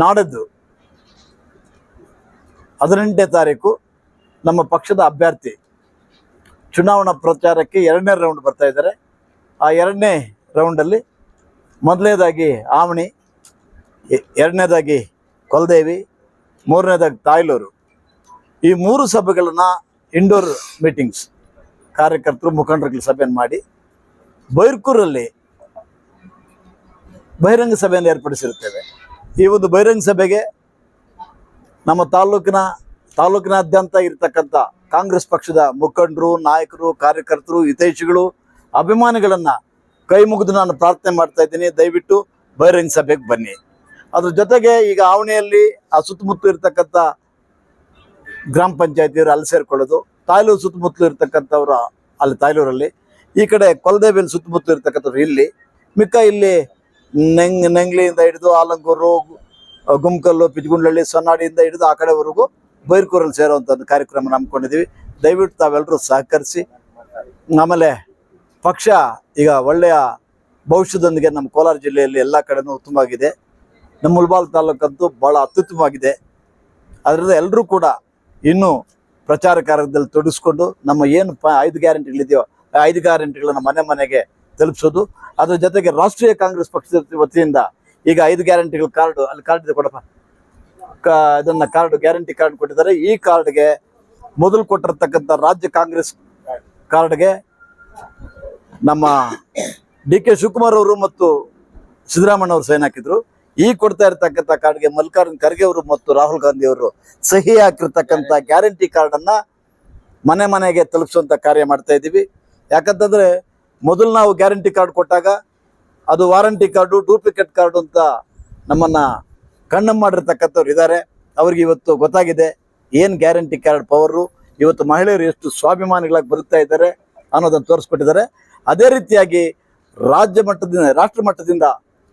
ನಾಡದ್ದು. ಹದಿನೆಂಟನೇ ತಾರೀಕು ನಮ್ಮ ಪಕ್ಷದ ಅಭ್ಯರ್ಥಿ ಚುನಾವಣಾ ಪ್ರಚಾರಕ್ಕೆ ಎರಡನೇ ರೌಂಡ್ ಬರ್ತಾ ಇದ್ದಾರೆ. ಆ ಎರಡನೇ ರೌಂಡಲ್ಲಿ ಮೊದಲನೇದಾಗಿ ಆವಣಿ ಎರಡನೇದಾಗಿ ಕೊಲ್ದೇವಿ, ಮೂರನೇದಾಗಿ ತಾಯ್ಲೂರು. ಈ ಮೂರು ಸಭೆಗಳನ್ನು ಇಂಡೋರ್ ಮೀಟಿಂಗ್ಸ್ ಕಾರ್ಯಕರ್ತರು, ಮುಖಂಡರುಗಳ ಸಭೆಯನ್ನು ಮಾಡಿ ಬೈರ್ಕೂರಲ್ಲಿ ಬಹಿರಂಗ ಸಭೆಯನ್ನು ಏರ್ಪಡಿಸಿರುತ್ತೇವೆ. ಈ ಒಂದು ಬಹಿರಂಗ ಸಭೆಗೆ ನಮ್ಮ ತಾಲೂಕಿನ, ತಾಲೂಕಿನಾದ್ಯಂತ ಇರತಕ್ಕಂಥ ಕಾಂಗ್ರೆಸ್ ಪಕ್ಷದ ಮುಖಂಡರು, ನಾಯಕರು, ಕಾರ್ಯಕರ್ತರು, ಹಿತೈಷಿಗಳು ಅಭಿಮಾನಿಗಳನ್ನು ಕೈ ಮುಗಿದು ನಾನು ಪ್ರಾರ್ಥನೆ ಮಾಡ್ತಾ ಇದ್ದೀನಿ. ದಯವಿಟ್ಟು ಬಹಿರಂಗ ಸಭೆಗೆ ಬನ್ನಿ. ಅದ್ರ ಜೊತೆಗೆ ಈಗ ಆವಣಿಯಲ್ಲಿ ಆ ಸುತ್ತಮುತ್ತಲು ಇರತಕ್ಕಂಥ ಗ್ರಾಮ ಪಂಚಾಯತಿಯವರು ಅಲ್ಲಿ ಸೇರಿಕೊಳ್ಳೋದು. ತಾಯ್ಲೂರು ಸುತ್ತಮುತ್ತಲು ಇರ್ತಕ್ಕಂಥವ್ರು ಅಲ್ಲಿ ತಾಯ್ಲೂರಲ್ಲಿ ಈ ಕಡೆ ಕೊಲದೇವಿಯಲ್ಲಿ ಸುತ್ತಮುತ್ತಲು ಇರ್ತಕ್ಕಂಥವ್ರು ಇಲ್ಲಿ. ಮಿಕ್ಕ ಇಲ್ಲಿ ನೆಂಗ್ ನೆಂಗ್ಲಿಯಿಂದ ಹಿಡಿದು ಆಲಂಗೂರು ಗುಮ್ಕಲ್ಲು ಪಿಜ್ಗುಂಡ್ಲಳ್ಳಿ ಸೊನ್ನಾಡಿಯಿಂದ ಹಿಡಿದು ಆ ಕಡೆವರೆಗೂ ಬೈರ್ಕೂರಲ್ಲಿ ಸೇರುವಂಥ ಕಾರ್ಯಕ್ರಮ ನಂಬ್ಕೊಂಡಿದ್ದೀವಿ ದಯವಿಟ್ಟು ತಾವೆಲ್ಲರೂ ಸಹಕರಿಸಿ. ಆಮೇಲೆ ಪಕ್ಷ ಈಗ ಒಳ್ಳೆಯ ಭವಿಷ್ಯದೊಂದಿಗೆ ನಮ್ಮ ಕೋಲಾರ ಜಿಲ್ಲೆಯಲ್ಲಿ ಎಲ್ಲ ಕಡೆನೂ ಉತ್ತಮವಾಗಿದೆ. ನಮ್ಮ ಮುಲ್ಬಾಲ್ ತಾಲೂಕಂತೂ ಭಾಳ ಅತ್ಯುತ್ತಮವಾಗಿದೆ. ಅದರಿಂದ ಎಲ್ಲರೂ ಕೂಡ ಇನ್ನೂ ಪ್ರಚಾರ ಕಾರ್ಯದಲ್ಲಿ ತೊಡಗಿಸ್ಕೊಂಡು ನಮ್ಮ ಏನು ಪ ಐದು ಗ್ಯಾರಂಟಿಗಳಿದೆಯೋ, ಐದು ಗ್ಯಾರಂಟಿಗಳನ್ನ ಮನೆ ಮನೆಗೆ ತಲುಪಿಸೋದು. ಅದರ ಜೊತೆಗೆ ರಾಷ್ಟ್ರೀಯ ಕಾಂಗ್ರೆಸ್ ಪಕ್ಷದ ವತಿಯಿಂದ ಈಗ ಐದು ಗ್ಯಾರಂಟಿಗಳ ಕಾರ್ಡ್, ಅಲ್ಲಿ ಕಾರ್ಡ್ ಇದೆ ಕೊಡಪ್ಪ. ಕಾ, ಇದನ್ನ ಕಾರ್ಡ್, ಗ್ಯಾರಂಟಿ ಕಾರ್ಡ್ ಕೊಟ್ಟಿದ್ದಾರೆ. ಈ ಕಾರ್ಡ್ಗೆ ಮೊದಲು ಕೊಟ್ಟಿರ್ತಕ್ಕಂಥ ರಾಜ್ಯ ಕಾಂಗ್ರೆಸ್ ಕಾರ್ಡ್ಗೆ ನಮ್ಮ ಡಿ ಕೆ ಶಿವಕುಮಾರ್ ಅವರು ಮತ್ತು ಸಿದ್ದರಾಮಯ್ಯ ಅವರು ಸೈನ್ ಹಾಕಿದ್ರು. ಈ ಕೊಡ್ತಾ ಇರ್ತಕ್ಕಂಥ ಕಾರ್ಡ್ಗೆ ಮಲ್ಲಿಕಾರ್ಜುನ್ ಖರ್ಗೆ ಅವರು ಮತ್ತು ರಾಹುಲ್ ಗಾಂಧಿ ಅವರು ಸಹಿ ಹಾಕಿರ್ತಕ್ಕಂಥ ಗ್ಯಾರಂಟಿ ಕಾರ್ಡನ್ನ ಮನೆ ಮನೆಗೆ ತಲುಪಿಸುವಂತ ಕಾರ್ಯ ಮಾಡ್ತಾ ಇದ್ದೀವಿ. ಯಾಕಂತಂದ್ರೆ ಮೊದಲು ನಾವು ಗ್ಯಾರಂಟಿ ಕಾರ್ಡ್ ಕೊಟ್ಟಾಗ ಅದು ವಾರಂಟಿ ಕಾರ್ಡು, ಡೂಪ್ಲಿಕೇಟ್ ಕಾರ್ಡು ಅಂತ ನಮ್ಮನ್ನ ಕಣ್ಣು ಮಾಡಿರ್ತಕ್ಕಂಥವ್ರು ಇದ್ದಾರೆ. ಅವ್ರಿಗೆ ಇವತ್ತು ಗೊತ್ತಾಗಿದೆ ಏನು ಗ್ಯಾರಂಟಿ ಕಾರ್ಡ್ ಪವರು. ಇವತ್ತು ಮಹಿಳೆಯರು ಎಷ್ಟು ಸ್ವಾಭಿಮಾನಿಗಳಾಗಿ ಬರುತ್ತಾ ಇದ್ದಾರೆ ಅನ್ನೋದನ್ನು ತೋರಿಸ್ಕೊಟ್ಟಿದ್ದಾರೆ ಅದೇ ರೀತಿಯಾಗಿ ರಾಜ್ಯ ಮಟ್ಟದಿಂದ, ರಾಷ್ಟ್ರ ಮಟ್ಟದಿಂದ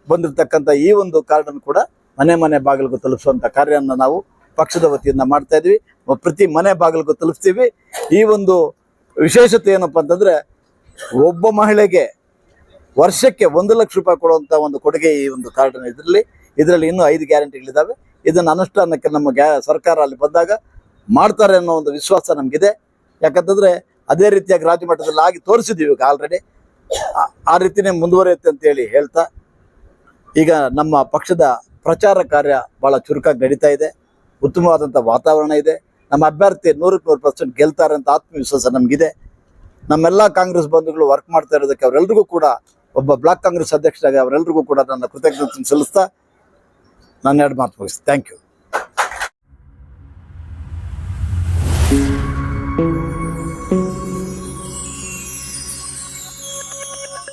ಬಂದಿರತಕ್ಕಂಥ ಈ ಒಂದು ಕಾರ್ಡನ್ನು ಕೂಡ ಮನೆ ಮನೆ ಬಾಗಿಲಿಗೂ ತಲುಪಿಸುವಂಥ ಕಾರ್ಯವನ್ನು ನಾವು ಪಕ್ಷದ ವತಿಯಿಂದ ಮಾಡ್ತಾ ಇದ್ವಿ. ಪ್ರತಿ ಮನೆ ಬಾಗಿಲಿಗೂ ತಲುಪಿಸ್ತೀವಿ ಈ ಒಂದು ವಿಶೇಷತೆ ಏನಪ್ಪ ಅಂತಂದ್ರೆ ಒಬ್ಬ ಮಹಿಳೆಗೆ ವರ್ಷಕ್ಕೆ ಒಂದು ಲಕ್ಷ ರೂಪಾಯಿ ಕೊಡುವಂತ ಒಂದು ಕೊಡುಗೆ ಈ ಒಂದು ಕಾರ್ಡ್ ಇದರಲ್ಲಿ. ಇದರಲ್ಲಿ ಇನ್ನೂ ಐದು ಗ್ಯಾರಂಟಿಗಳಿದ್ದಾವೆ ಇದನ್ನು ಅನುಷ್ಠಾನಕ್ಕೆ ನಮ್ಮ ಸರ್ಕಾರ ಅಲ್ಲಿ ಬಂದಾಗ ಮಾಡ್ತಾರೆ ಅನ್ನೋ ಒಂದು ವಿಶ್ವಾಸ ನಮಗಿದೆ. ಯಾಕಂತಂದ್ರೆ ಅದೇ ರೀತಿಯಾಗಿ ರಾಜ್ಯ ಮಟ್ಟದಲ್ಲಿ ಆಗಿ ತೋರಿಸಿದ್ದೀವಿ ಈಗ ಆಲ್ರೆಡಿ ಆ ರೀತಿನೇ ಮುಂದುವರಿಯುತ್ತೆ ಅಂತೇಳಿ ಹೇಳ್ತಾ, ಈಗ ನಮ್ಮ ಪಕ್ಷದ ಪ್ರಚಾರ ಕಾರ್ಯ ಬಹಳ ಚುರುಕಾಗಿ ನಡೀತಾ ಇದೆ. ಉತ್ತಮವಾದಂಥ ವಾತಾವರಣ ಇದೆ. ನಮ್ಮ ಅಭ್ಯರ್ಥಿ ನೂರಕ್ಕೆ ನೂರು ಪರ್ಸೆಂಟ್ ಗೆಲ್ತಾರೆ ಅಂತ ಆತ್ಮವಿಶ್ವಾಸ ನಮಗಿದೆ. ನಮ್ಮೆಲ್ಲ ಕಾಂಗ್ರೆಸ್ ಬಂಧುಗಳು ವರ್ಕ್ ಮಾಡ್ತಾ ಇರೋದಕ್ಕೆ ಅವರೆಲ್ಲರಿಗೂ ಕೂಡ ಒಬ್ಬ ಬ್ಲಾಕ್ ಕಾಂಗ್ರೆಸ್ ಅಧ್ಯಕ್ಷರಾಗಿ ಅವರೆಲ್ಲರಿಗೂ ಕೂಡ ನನ್ನ ಕೃತಜ್ಞತೆ ಸಲ್ಲಿಸ್ತಾ ನಾನು ಎರಡು ಮಾತು ಮುಗಿಸ್ತೀನಿ. Thank you